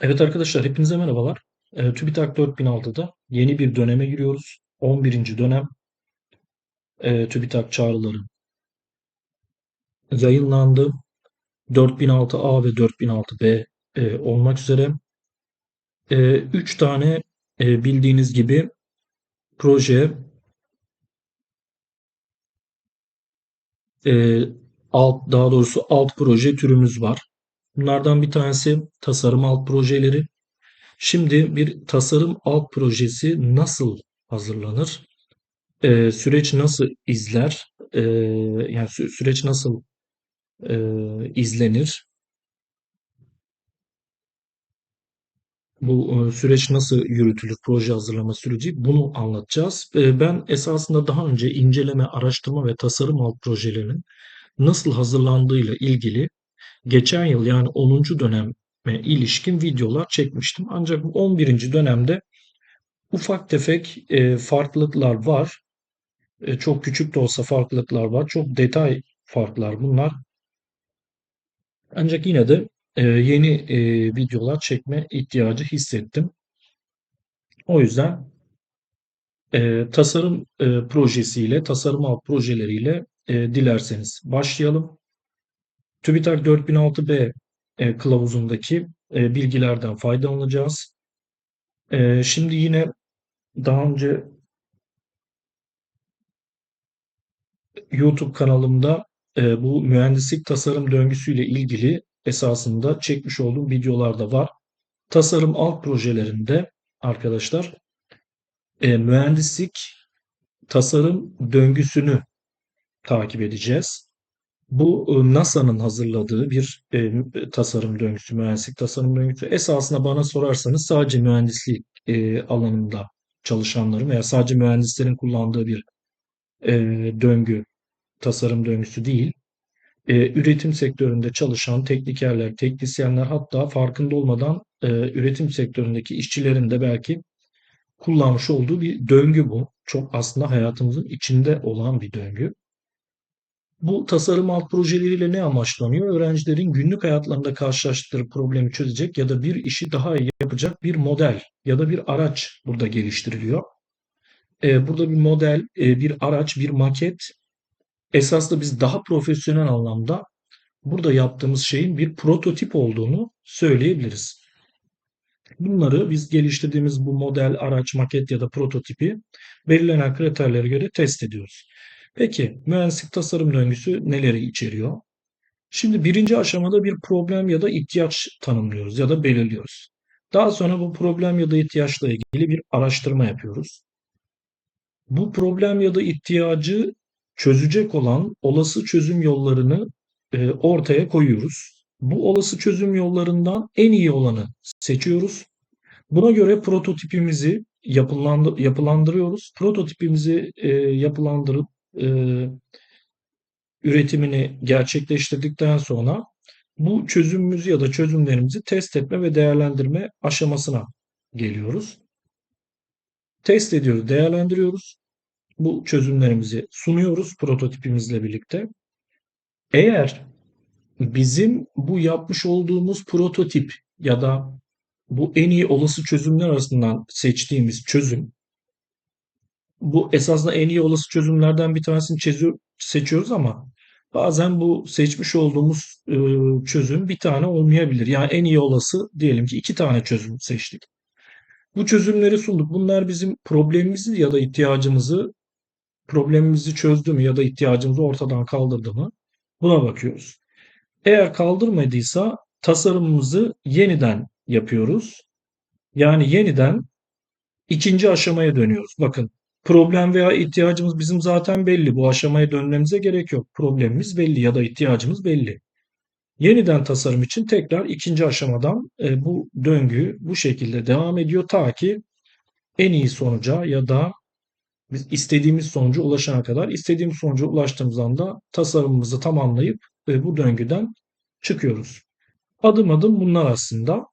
Evet arkadaşlar hepinize merhabalar. Ee, TÜBİTAK 4006'da yeni bir döneme giriyoruz. 11. dönem e, TÜBİTAK çağrıları yayınlandı. 4006A ve 4006B e, olmak üzere 3 tane e, bildiğiniz gibi proje e, alt daha doğrusu alt proje türümüz var. Bunlardan bir tanesi tasarım alt projeleri. Şimdi bir tasarım alt projesi nasıl hazırlanır? Ee, süreç nasıl izler? Ee, yani sü- süreç nasıl e, izlenir? Bu e, süreç nasıl yürütülür? Proje hazırlama süreci bunu anlatacağız. Ee, ben esasında daha önce inceleme, araştırma ve tasarım alt projelerinin nasıl hazırlandığıyla ilgili geçen yıl yani 10. döneme ilişkin videolar çekmiştim. Ancak bu 11. dönemde ufak tefek e, farklılıklar var. E, çok küçük de olsa farklılıklar var. Çok detay farklar bunlar. Ancak yine de e, yeni e, videolar çekme ihtiyacı hissettim. O yüzden e, tasarım e, projesiyle, tasarım alt projeleriyle e, dilerseniz başlayalım. TÜBİTAK 4006B e, kılavuzundaki e, bilgilerden faydalanacağız. E, şimdi yine daha önce YouTube kanalımda bu mühendislik tasarım döngüsüyle ilgili esasında çekmiş olduğum videolar da var. Tasarım alt projelerinde arkadaşlar mühendislik tasarım döngüsünü takip edeceğiz. Bu e, NASA'nın hazırladığı bir e, tasarım döngüsü, mühendislik tasarım döngüsü. Esasında bana sorarsanız sadece mühendislik e, alanında çalışanların veya sadece mühendislerin kullandığı bir e, döngü, tasarım döngüsü değil. E, üretim sektöründe çalışan teknikerler, teknisyenler hatta farkında olmadan e, üretim sektöründeki işçilerin de belki kullanmış olduğu bir döngü bu. Çok aslında hayatımızın içinde olan bir döngü. Bu tasarım alt projeleriyle ne amaçlanıyor? Öğrencilerin günlük hayatlarında karşılaştıkları problemi çözecek ya da bir işi daha iyi yapacak bir model ya da bir araç burada geliştiriliyor. Ee, burada bir model, e, bir araç, bir maket esasında biz daha profesyonel anlamda burada yaptığımız şeyin bir prototip olduğunu söyleyebiliriz. Bunları biz geliştirdiğimiz bu model, araç, maket ya da prototipi belirlenen kriterlere göre test ediyoruz. Peki mühendislik tasarım döngüsü neleri içeriyor? Şimdi birinci aşamada bir problem ya da ihtiyaç tanımlıyoruz ya da belirliyoruz. Daha sonra bu problem ya da ihtiyaçla ilgili bir araştırma yapıyoruz. Bu problem ya da ihtiyacı çözecek olan olası çözüm yollarını e, ortaya koyuyoruz. Bu olası çözüm yollarından en iyi olanı seçiyoruz. Buna göre prototipimizi yapılandır, yapılandırıyoruz. Prototipimizi e, yapılandırıp üretimini gerçekleştirdikten sonra bu çözümümüzü ya da çözümlerimizi test etme ve değerlendirme aşamasına geliyoruz. Test ediyoruz, değerlendiriyoruz. Bu çözümlerimizi sunuyoruz prototipimizle birlikte. Eğer bizim bu yapmış olduğumuz prototip ya da bu en iyi olası çözümler arasından seçtiğimiz çözüm bu esasında en iyi olası çözümlerden bir tanesini çiziyor, seçiyoruz ama bazen bu seçmiş olduğumuz e, çözüm bir tane olmayabilir. Yani en iyi olası diyelim ki iki tane çözüm seçtik. Bu çözümleri sunduk. Bunlar bizim problemimizi ya da ihtiyacımızı problemimizi çözdü mü ya da ihtiyacımızı ortadan kaldırdı mı? Buna bakıyoruz. Eğer kaldırmadıysa tasarımımızı yeniden yapıyoruz. Yani yeniden ikinci aşamaya dönüyoruz. Bakın problem veya ihtiyacımız bizim zaten belli. Bu aşamaya dönmemize gerek yok. Problemimiz belli ya da ihtiyacımız belli. Yeniden tasarım için tekrar ikinci aşamadan e, bu döngü bu şekilde devam ediyor ta ki en iyi sonuca ya da biz istediğimiz sonuca ulaşana kadar istediğimiz sonuca ulaştığımız anda tasarımımızı tamamlayıp e, bu döngüden çıkıyoruz. Adım adım bunlar aslında.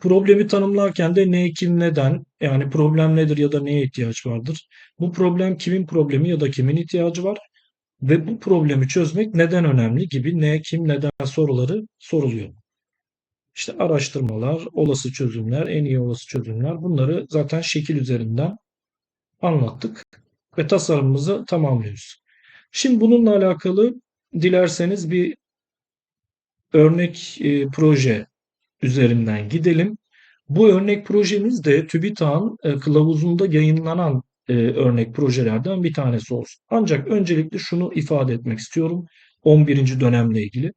Problemi tanımlarken de ne, kim, neden, yani problem nedir ya da neye ihtiyaç vardır? Bu problem kimin problemi ya da kimin ihtiyacı var? Ve bu problemi çözmek neden önemli gibi ne, kim, neden soruları soruluyor. işte araştırmalar, olası çözümler, en iyi olası çözümler bunları zaten şekil üzerinden anlattık ve tasarımımızı tamamlıyoruz. Şimdi bununla alakalı dilerseniz bir örnek e, proje üzerinden gidelim. Bu örnek projemiz de TÜBİTAK'ın e, kılavuzunda yayınlanan e, örnek projelerden bir tanesi olsun. Ancak öncelikle şunu ifade etmek istiyorum 11. dönemle ilgili.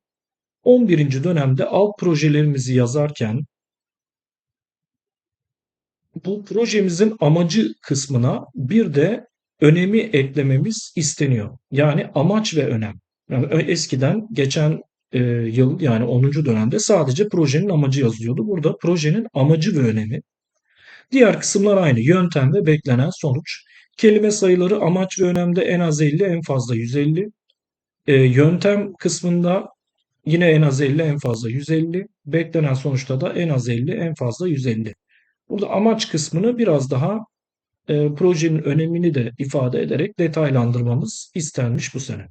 11. dönemde alt projelerimizi yazarken bu projemizin amacı kısmına bir de önemi eklememiz isteniyor. Yani amaç ve önem. Yani eskiden geçen e, yıl yani 10. dönemde sadece projenin amacı yazılıyordu. Burada projenin amacı ve önemi. Diğer kısımlar aynı. Yöntem ve beklenen sonuç. Kelime sayıları amaç ve önemde en az 50 en fazla 150. E, yöntem kısmında yine en az 50 en fazla 150. Beklenen sonuçta da en az 50 en fazla 150. Burada amaç kısmını biraz daha e, projenin önemini de ifade ederek detaylandırmamız istenmiş bu sene.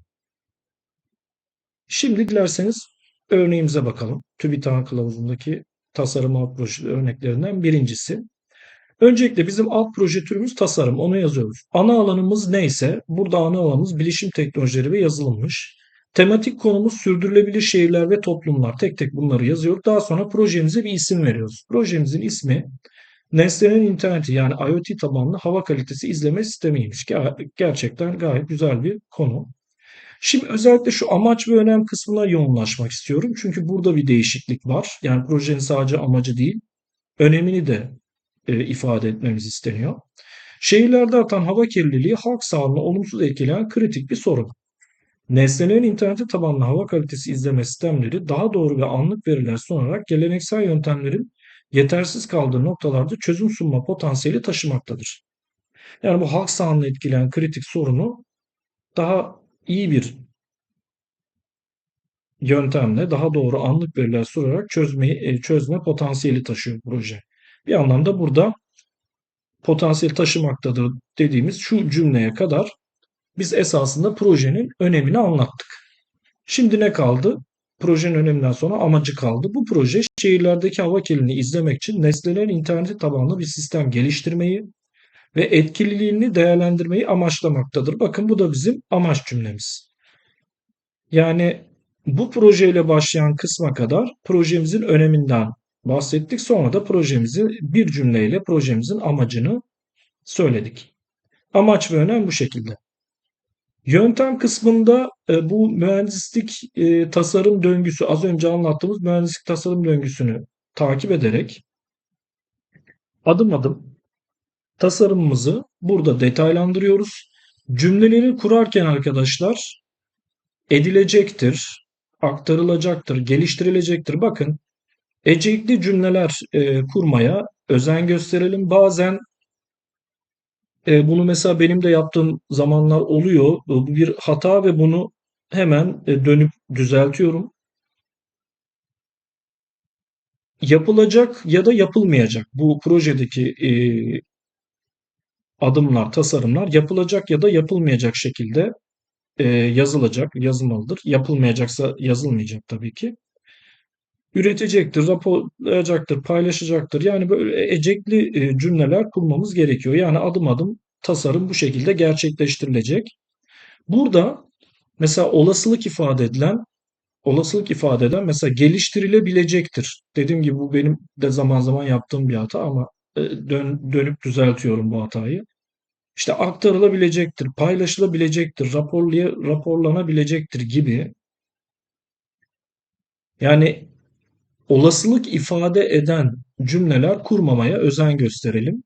Şimdi dilerseniz örneğimize bakalım. TÜBİTAK kılavuzundaki tasarım alt proje örneklerinden birincisi. Öncelikle bizim alt proje türümüz tasarım. Onu yazıyoruz. Ana alanımız neyse burada ana alanımız bilişim teknolojileri ve yazılımmış. Tematik konumuz sürdürülebilir şehirler ve toplumlar. Tek tek bunları yazıyoruz. Daha sonra projemize bir isim veriyoruz. Projemizin ismi Nesnenin interneti yani IoT tabanlı hava kalitesi izleme sistemiymiş. Gerçekten gayet güzel bir konu. Şimdi özellikle şu amaç ve önem kısmına yoğunlaşmak istiyorum. Çünkü burada bir değişiklik var. Yani projenin sadece amacı değil, önemini de e, ifade etmemiz isteniyor. Şehirlerde artan hava kirliliği halk sağlığına olumsuz etkileyen kritik bir sorun. Nesnelerin interneti tabanlı hava kalitesi izleme sistemleri daha doğru ve anlık veriler sunarak geleneksel yöntemlerin yetersiz kaldığı noktalarda çözüm sunma potansiyeli taşımaktadır. Yani bu halk sağlığını etkileyen kritik sorunu daha iyi bir yöntemle daha doğru anlık veriler sunarak çözmeyi, e, çözme potansiyeli taşıyor proje. Bir anlamda burada potansiyel taşımaktadır dediğimiz şu cümleye kadar biz esasında projenin önemini anlattık. Şimdi ne kaldı? Projenin öneminden sonra amacı kaldı. Bu proje şehirlerdeki hava kirliliğini izlemek için nesnelerin interneti tabanlı bir sistem geliştirmeyi ve etkililiğini değerlendirmeyi amaçlamaktadır. Bakın bu da bizim amaç cümlemiz. Yani bu projeyle başlayan kısma kadar projemizin öneminden bahsettik. Sonra da projemizi bir cümleyle projemizin amacını söyledik. Amaç ve önem bu şekilde. Yöntem kısmında e, bu mühendislik e, tasarım döngüsü az önce anlattığımız mühendislik tasarım döngüsünü takip ederek adım adım tasarımımızı burada detaylandırıyoruz. Cümleleri kurarken arkadaşlar edilecektir, aktarılacaktır, geliştirilecektir. Bakın ecekli cümleler e, kurmaya özen gösterelim. Bazen e, bunu mesela benim de yaptığım zamanlar oluyor. Bu bir hata ve bunu hemen e, dönüp düzeltiyorum. Yapılacak ya da yapılmayacak bu projedeki e, adımlar, tasarımlar yapılacak ya da yapılmayacak şekilde e, yazılacak, yazılmalıdır. Yapılmayacaksa yazılmayacak tabii ki. Üretecektir, raporlayacaktır, paylaşacaktır. Yani böyle ecekli e, cümleler kurmamız gerekiyor. Yani adım adım tasarım bu şekilde gerçekleştirilecek. Burada mesela olasılık ifade edilen olasılık ifade eden mesela geliştirilebilecektir. Dediğim gibi bu benim de zaman zaman yaptığım bir hata ama dön, dönüp düzeltiyorum bu hatayı. İşte aktarılabilecektir, paylaşılabilecektir, raporlaya, raporlanabilecektir gibi. Yani olasılık ifade eden cümleler kurmamaya özen gösterelim.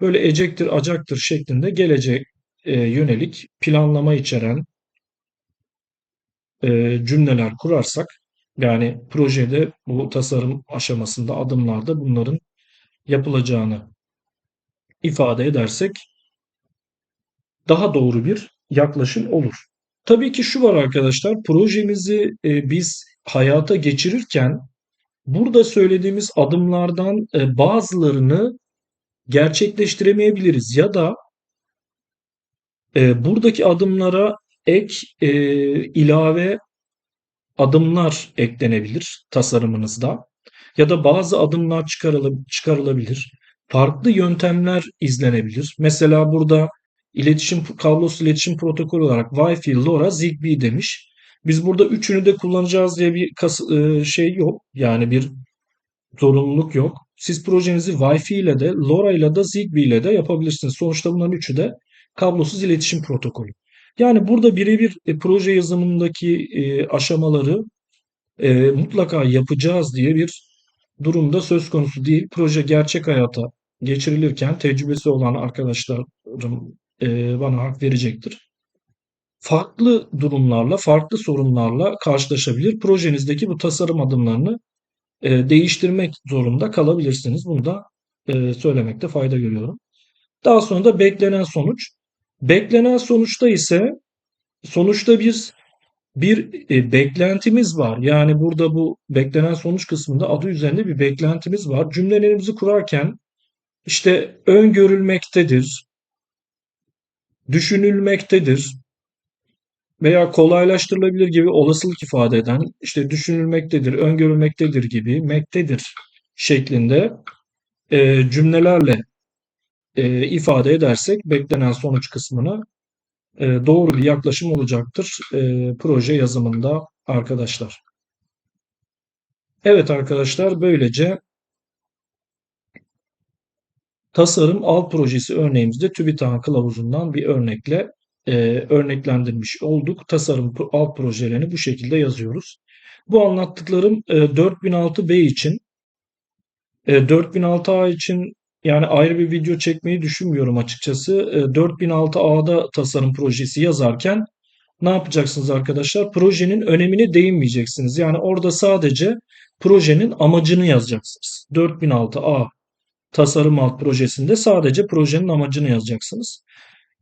Böyle ecektir, acaktır şeklinde gelecek e, yönelik planlama içeren e, cümleler kurarsak yani projede bu tasarım aşamasında adımlarda bunların yapılacağını ifade edersek daha doğru bir yaklaşım olur. Tabii ki şu var arkadaşlar projemizi e, biz hayata geçirirken burada söylediğimiz adımlardan e, bazılarını gerçekleştiremeyebiliriz ya da e, buradaki adımlara ek ilave adımlar eklenebilir tasarımınızda. Ya da bazı adımlar çıkarıla- çıkarılabilir. Farklı yöntemler izlenebilir. Mesela burada iletişim kablosuz iletişim protokolü olarak Wi-Fi, LoRa, Zigbee demiş. Biz burada üçünü de kullanacağız diye bir e, şey yok. Yani bir zorunluluk yok. Siz projenizi Wi-Fi ile de, LoRa ile de, Zigbee ile de yapabilirsiniz. Sonuçta bunların üçü de kablosuz iletişim protokolü. Yani burada birebir e, proje yazımındaki e, aşamaları e, mutlaka yapacağız diye bir durumda söz konusu değil. Proje gerçek hayata geçirilirken tecrübesi olan arkadaşlarım e, bana hak verecektir. Farklı durumlarla, farklı sorunlarla karşılaşabilir. Projenizdeki bu tasarım adımlarını e, değiştirmek zorunda kalabilirsiniz. Bunu da e, söylemekte fayda görüyorum. Daha sonra da beklenen sonuç. Beklenen sonuçta ise sonuçta biz bir e, beklentimiz var. Yani burada bu beklenen sonuç kısmında adı üzerinde bir beklentimiz var. Cümlelerimizi kurarken işte öngörülmektedir, düşünülmektedir veya kolaylaştırılabilir gibi olasılık ifade eden işte düşünülmektedir, öngörülmektedir gibi mektedir şeklinde e, cümlelerle e, ifade edersek beklenen sonuç kısmını e, doğru bir yaklaşım olacaktır e, proje yazımında arkadaşlar. Evet arkadaşlar böylece tasarım alt projesi örneğimizde TÜBİTAK kılavuzundan bir örnekle e, örneklendirmiş olduk. Tasarım alt projelerini bu şekilde yazıyoruz. Bu anlattıklarım e, 4006B için e, 4006A için yani ayrı bir video çekmeyi düşünmüyorum açıkçası. E, 4006A'da tasarım projesi yazarken ne yapacaksınız arkadaşlar? Projenin önemine değinmeyeceksiniz. Yani orada sadece projenin amacını yazacaksınız. 4006A tasarım alt projesinde sadece projenin amacını yazacaksınız.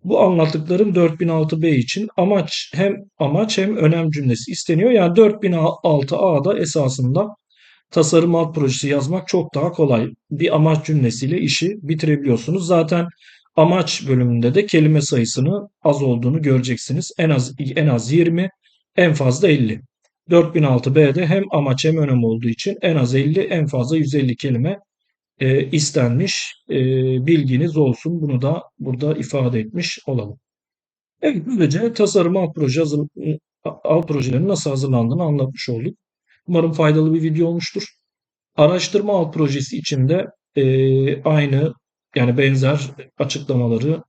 Bu anlattıklarım 4006B için amaç hem amaç hem önem cümlesi isteniyor. Yani 4006A'da esasında tasarım alt projesi yazmak çok daha kolay. Bir amaç cümlesiyle işi bitirebiliyorsunuz. Zaten amaç bölümünde de kelime sayısını az olduğunu göreceksiniz. En az en az 20, en fazla 50. 4006B'de hem amaç hem önem olduğu için en az 50, en fazla 150 kelime e, istenmiş. E, bilginiz olsun. Bunu da burada ifade etmiş olalım. Evet, böylece tasarım alt proje hazır, alt projelerin nasıl hazırlandığını anlatmış olduk. Umarım faydalı bir video olmuştur. Araştırma alt projesi içinde e, aynı yani benzer açıklamaları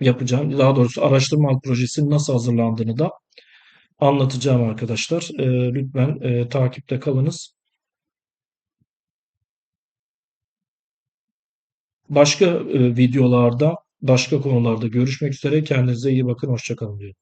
yapacağım. Daha doğrusu araştırma alt projesinin nasıl hazırlandığını da anlatacağım arkadaşlar. E, lütfen e, takipte kalınız. Başka e, videolarda, başka konularda görüşmek üzere. Kendinize iyi bakın. Hoşçakalın diyorum.